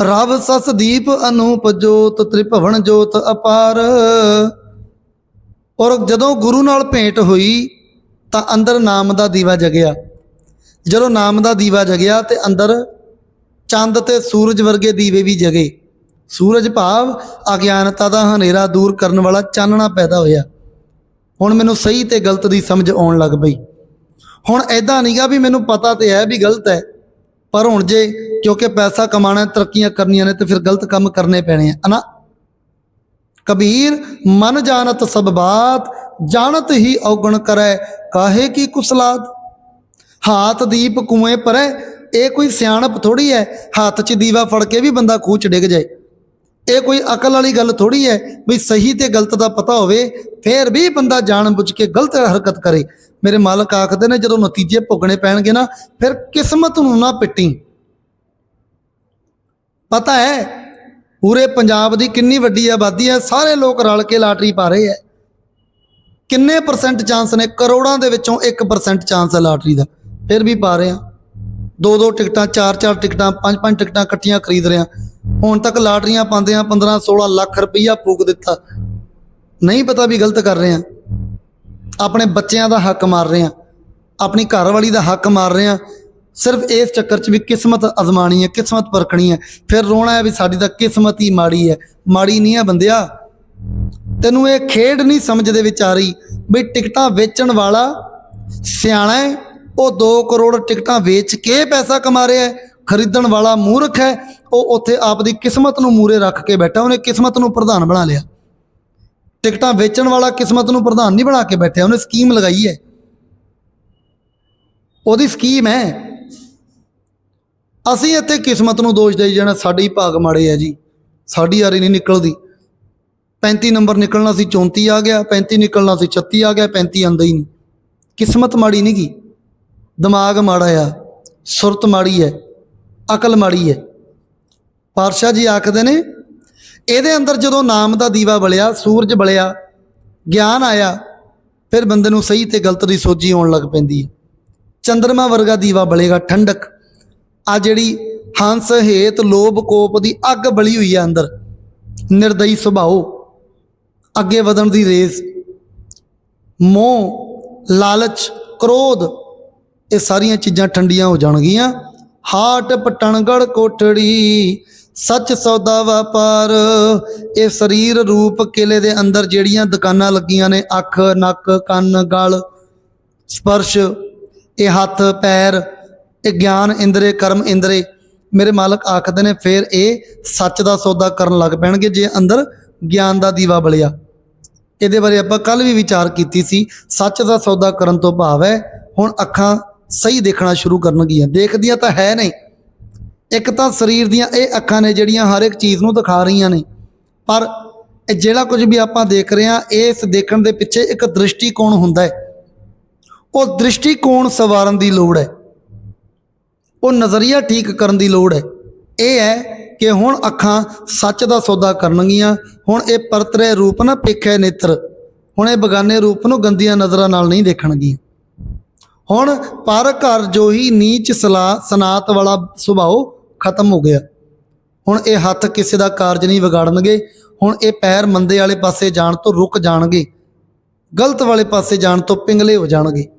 ਰਵ ਸਸ ਦੀਪ ਅਨੂਪ ਜੋਤ, ਤ੍ਰਿਭਵਨ ਜੋਤ ਅਪਾਰ। ਔਰ ਜਦੋਂ ਗੁਰੂ ਨਾਲ ਭੇਂਟ ਹੋਈ, ਤਾਂ ਅੰਦਰ ਨਾਮ ਦਾ ਦੀਵਾ ਜਗਿਆ। ਜਦੋਂ ਨਾਮ ਦਾ ਦੀਵਾ ਜਗਿਆ, ਤੇ ਅੰਦਰ ਚੰਦ ਤੇ ਸੂਰਜ ਵਰਗੇ ਦੀਵੇ ਵੀ ਜਗੇ। ਸੂਰਜ ਭਾਵ ਅਗਿਆਨਤਾ ਦਾ ਹਨੇਰਾ ਦੂਰ ਕਰਨ ਵਾਲਾ ਚਾਨਣਾ ਪੈਦਾ ਹੋਇਆ। ਹੁਣ ਮੈਨੂੰ ਸਹੀ ਤੇ ਗਲਤ ਦੀ ਸਮਝ ਆਉਣ ਲੱਗ ਪਈ। ਹੁਣ ਐਦਾਂ ਨਹੀਂਗਾ ਵੀ ਮੈਨੂੰ ਪਤਾ ਤੇ ਹੈ ਵੀ ਗਲਤ ਹੈ। ਪਰ ਹੁਣ ਜੇ ਕਿਉਂਕਿ ਪੈਸਾ ਕਮਾਣਾ ਤਰੱਕੀਆਂ ਕਰਨੀਆਂ ਨੇ ਤੇ ਫਿਰ ਗਲਤ ਕੰਮ ਕਰਨੇ ਪੈਣੇ ਆ ਨਾ? ਕਬੀਰ, ਮਨ ਜਾਣਤ ਸਭ ਬਾਤ, ਜਾਣਤ ਹੀ ਔਗਣ ਕਰੈ, ਕਾਹੇ ਕੀ ਕੁਸਲਾਦ ਹਾਥ ਦੀਪ ਕੁਐਂ ਪਰੈ ਇਹ ਕੋਈ ਸਿਆਣਪ ਥੋੜੀ ਹੈ ਹੱਥ 'ਚ ਦੀਵਾ ਫੜ ਕੇ ਵੀ ਬੰਦਾ ਖੂਹ 'ਚ ਡਿੱਗ ਜਾਏ। ਇਹ ਕੋਈ ਅਕਲ ਵਾਲੀ ਗੱਲ ਥੋੜੀ ਹੈ ਵੀ ਸਹੀ ਤੇ ਗਲਤ ਦਾ ਪਤਾ ਹੋਵੇ, ਫੇਰ ਵੀ ਬੰਦਾ ਜਾਣ ਬੁੱਝ ਕੇ ਗਲਤ ਹਰਕਤ ਕਰੇ। ਮੇਰੇ ਮਾਲਕ ਆਖਦੇ ਨੇ, ਜਦੋਂ ਨਤੀਜੇ ਭੁਗਣੇ ਪੈਣਗੇ ਨਾ, ਫਿਰ ਕਿਸਮਤ ਨੂੰ ਨਾ ਪਿੱਟੀ। ਪਤਾ ਹੈ, ਪੂਰੇ ਪੰਜਾਬ ਦੀ ਕਿੰਨੀ ਵੱਡੀ ਆਬਾਦੀ ਹੈ, ਸਾਰੇ ਲੋਕ ਰਲ ਕੇ ਲਾਟਰੀ ਪਾ ਰਹੇ ਹੈ। ਕਿੰਨੇ ਪਰਸੈਂਟ ਚਾਂਸ ਨੇ, ਕਰੋੜਾਂ ਦੇ ਵਿੱਚੋਂ 1% ਚਾਂਸ ਹੈ ਲਾਟਰੀ ਦਾ। ਫਿਰ ਵੀ ਪਾ ਰਹੇ ਆ ਦੋ ਦੋ ਟਿਕਟਾਂ ਚਾਰ ਚਾਰ ਟਿਕਟਾਂ ਪੰਜ ਪੰਜ ਟਿਕਟਾਂ ਇਕੱਠੀਆਂ ਖਰੀਦ ਰਹੇ ਆ ਹੁਣ ਤੱਕ ਲਾਟਰੀਆਂ ਪਾਉਂਦੇ ਆ 15 16 ਲੱਖ ਰੁਪਈਆ ਫੂਕ ਦਿੱਤਾ। ਨਹੀਂ ਪਤਾ ਵੀ ਗਲਤ ਕਰ ਰਹੇ ਆ। ਆਪਣੇ ਬੱਚਿਆਂ ਦਾ ਹੱਕ ਮਾਰ ਰਹੇ ਆ। ਆਪਣੀ ਘਰ ਦਾ ਹੱਕ ਮਾਰ ਰਹੇ ਆ। ਸਿਰਫ ਇਸ ਚੱਕਰ 'ਚ ਵੀ ਕਿਸਮਤ ਅਜ਼ਮਾਣੀ ਹੈ, ਕਿਸਮਤ ਪਰਖਣੀ ਹੈ। ਫਿਰ ਰੋਣਾ ਹੈ ਵੀ ਸਾਡੀ ਤਾਂ ਕਿਸਮਤ ਹੀ ਮਾੜੀ ਹੈ। ਮਾੜੀ ਨਹੀਂ ਹੈ ਬੰਦਿਆ। ਤੈਨੂੰ ਇਹ ਖੇਡ ਨਹੀਂ ਸਮਝ ਦੇ ਵਿੱਚ ਆ ਰਹੀ ਵੀ ਟਿਕਟਾਂ ਵੇਚਣ ਵਾਲਾ ਸਿਆਣਾ ਹੈ। ਉਹ 2 ਕਰੋੜ ਟਿਕਟਾਂ ਵੇਚ ਕੇ ਪੈਸਾ ਕਮਾ ਰਿਹਾ ਹੈ। ਖਰੀਦਣ ਵਾਲਾ ਮੂਰਖ ਹੈ, ਉਹ ਉੱਥੇ ਆਪਦੀ ਕਿਸਮਤ ਨੂੰ ਮੂਰੇ ਰੱਖ ਕੇ ਬੈਠਾ, ਉਹਨੇ ਕਿਸਮਤ ਨੂੰ ਪ੍ਰਧਾਨ ਬਣਾ ਲਿਆ। ਟਿਕਟਾਂ ਵੇਚਣ ਵਾਲਾ ਕਿਸਮਤ ਨੂੰ ਪ੍ਰਧਾਨ ਨਹੀਂ ਬਣਾ ਕੇ ਬੈਠਿਆ, ਉਹਨੇ ਸਕੀਮ ਲਗਾਈ ਹੈ। ਉਹਦੀ ਸਕੀਮ ਹੈ, ਅਸੀਂ ਇੱਥੇ ਕਿਸਮਤ ਨੂੰ ਦੋਸ਼ ਦੇਈ ਜਾਣਾ, ਸਾਡੇ ਹੀ ਭਾਗ ਮਾੜੇ ਆ ਜੀ, ਸਾਡੀ ਯਾਰੀ ਨਹੀਂ ਨਿਕਲਦੀ। 35 ਨੰਬਰ ਨਿਕਲਣਾ ਸੀ 34 ਆ ਗਿਆ 35 ਨਿਕਲਣਾ ਸੀ 36 ਆ ਗਿਆ 35 ਆਂਦਾ ਹੀ ਨਹੀਂ। ਕਿਸਮਤ ਮਾੜੀ ਨਹੀਂ ਗੀ ਦਿਮਾਗ ਮਾੜਾ ਆ, ਸੁਰਤ ਮਾੜੀ ਹੈ। ਅਕਲ ਮਾੜੀ ਹੈ। ਪਾਤਸ਼ਾਹ ਜੀ ਆਖਦੇ ਨੇ, ਇਹਦੇ ਅੰਦਰ ਜਦੋਂ ਨਾਮ ਦਾ ਦੀਵਾ ਬਲਿਆ, ਸੂਰਜ ਬਲਿਆ, ਗਿਆਨ ਆਇਆ, ਫਿਰ ਬੰਦੇ ਨੂੰ ਸਹੀ ਤੇ ਗਲਤ ਦੀ ਸੋਝੀ ਆਉਣ ਲੱਗ ਪੈਂਦੀ ਹੈ। ਚੰਦਰਮਾ ਵਰਗਾ ਦੀਵਾ ਬਲੇਗਾ ਠੰਡਕ। ਆ ਜਿਹੜੀ ਹੰਸ, ਹੇਤ, ਲੋਭ, ਕੋਪ ਦੀ ਅੱਗ ਬਲੀ ਹੋਈ ਹੈ ਅੰਦਰ। ਨਿਰਦਈ ਸੁਭਾਓ। ਅੱਗੇ ਵਧਣ ਦੀ ਰੇਸ। ਮੋਹ, ਲਾਲਚ, ਕ੍ਰੋਧ, ਇਹ ਸਾਰੀਆਂ ਚੀਜ਼ਾਂ ਠੰਡੀਆਂ ਹੋ ਜਾਣਗੀਆਂ। ਹਾਟ ਪਟਣਗੜ ਕੋਠੜੀ, ਸੱਚ ਸੌਦਾ ਵਪਾਰ। ਇਹ ਸਰੀਰ ਰੂਪ ਕਿਲੇ ਦੇ ਅੰਦਰ ਜਿਹੜੀਆਂ ਦੁਕਾਨਾਂ ਲੱਗੀਆਂ ਨੇ, ਅੱਖ, ਨੱਕ, ਕੰਨ, ਗਲ, ਸਪਰਸ਼, ਇਹ ਹੱਥ, ਪੈਰ, ਇਹ ਗਿਆਨ ਇੰਦਰੇ, ਕਰਮ ਇੰਦਰੇ। ਮੇਰੇ ਮਾਲਕ ਆਖਦੇ ਨੇ, ਫਿਰ ਇਹ ਸੱਚ ਦਾ ਸੌਦਾ ਕਰਨ ਲੱਗ ਪੈਣਗੇ ਜੇ ਅੰਦਰ ਗਿਆਨ ਦਾ ਦੀਵਾ ਬਲਿਆ। ਇਹਦੇ ਬਾਰੇ ਆਪਾਂ ਕੱਲ ਵੀ ਵਿਚਾਰ ਕੀਤੀ ਸੀ, ਸੱਚ ਦਾ ਸੌਦਾ ਕਰਨ ਤੋਂ ਭਾਵ ਹੈ, ਹੁਣ ਅੱਖਾਂ ਸਹੀ ਦੇਖਣਾ ਸ਼ੁਰੂ ਕਰਨਗੀਆਂ ਦੇਖਦੀਆਂ ਤਾਂ ਹੈ ਨਹੀਂ। ਇੱਕ ਤਾਂ ਸਰੀਰ ਦੀਆਂ ਇਹ ਅੱਖਾਂ ਨੇ ਜਿਹੜੀਆਂ ਹਰ ਇੱਕ ਚੀਜ਼ ਨੂੰ ਦਿਖਾ ਰਹੀਆਂ ਨੇ। ਪਰ ਇਹ ਜਿਹੜਾ ਕੁਝ ਵੀ ਆਪਾਂ ਦੇਖ ਰਹੇ ਹਾਂ, ਇਸ ਦੇਖਣ ਦੇ ਪਿੱਛੇ ਇੱਕ ਦ੍ਰਿਸ਼ਟੀਕੋਣ ਹੁੰਦਾ ਹੈ। ਉਹ ਦ੍ਰਿਸ਼ਟੀਕੋਣ ਸਵਾਰਨ ਦੀ ਲੋੜ ਹੈ। ਉਹ ਨਜ਼ਰੀਆ ਠੀਕ ਕਰਨ ਦੀ ਲੋੜ ਹੈ। ਇਹ ਹੈ ਕਿ ਹੁਣ ਅੱਖਾਂ ਸੱਚ ਦਾ ਸੌਦਾ ਕਰਨਗੀਆਂ। ਹੁਣ ਇਹ ਪਰਤਰੇ ਰੂਪ ਨਾ ਪੇਖੇ ਨੇਤਰ। ਹੁਣ ਇਹ ਬਗਾਨੇ ਰੂਪ ਨੂੰ ਗੰਦੀਆਂ ਨਜ਼ਰਾਂ ਨਾਲ ਨਹੀਂ ਦੇਖਣਗੀਆਂ। ਹੁਣ ਪਰ ਘਰ ਜੋ ਹੀ ਨੀਚ ਸਲਾ, ਸਨਾਤ ਵਾਲਾ ਸੁਭਾਅ ਖਤਮ ਹੋ ਗਿਆ। ਹੁਣ ਇਹ ਹੱਥ ਕਿਸੇ ਦਾ ਕਾਰਜ ਨਹੀਂ ਵਿਗਾੜਨਗੇ। ਹੁਣ ਇਹ ਪੈਰ ਮੰਦੇ ਵਾਲੇ ਪਾਸੇ ਜਾਣ ਤੋਂ ਰੁਕ ਜਾਣਗੇ। ਗਲਤ ਵਾਲੇ ਪਾਸੇ ਜਾਣ ਤੋਂ ਪਿੰਗਲੇ ਹੋ ਜਾਣਗੇ।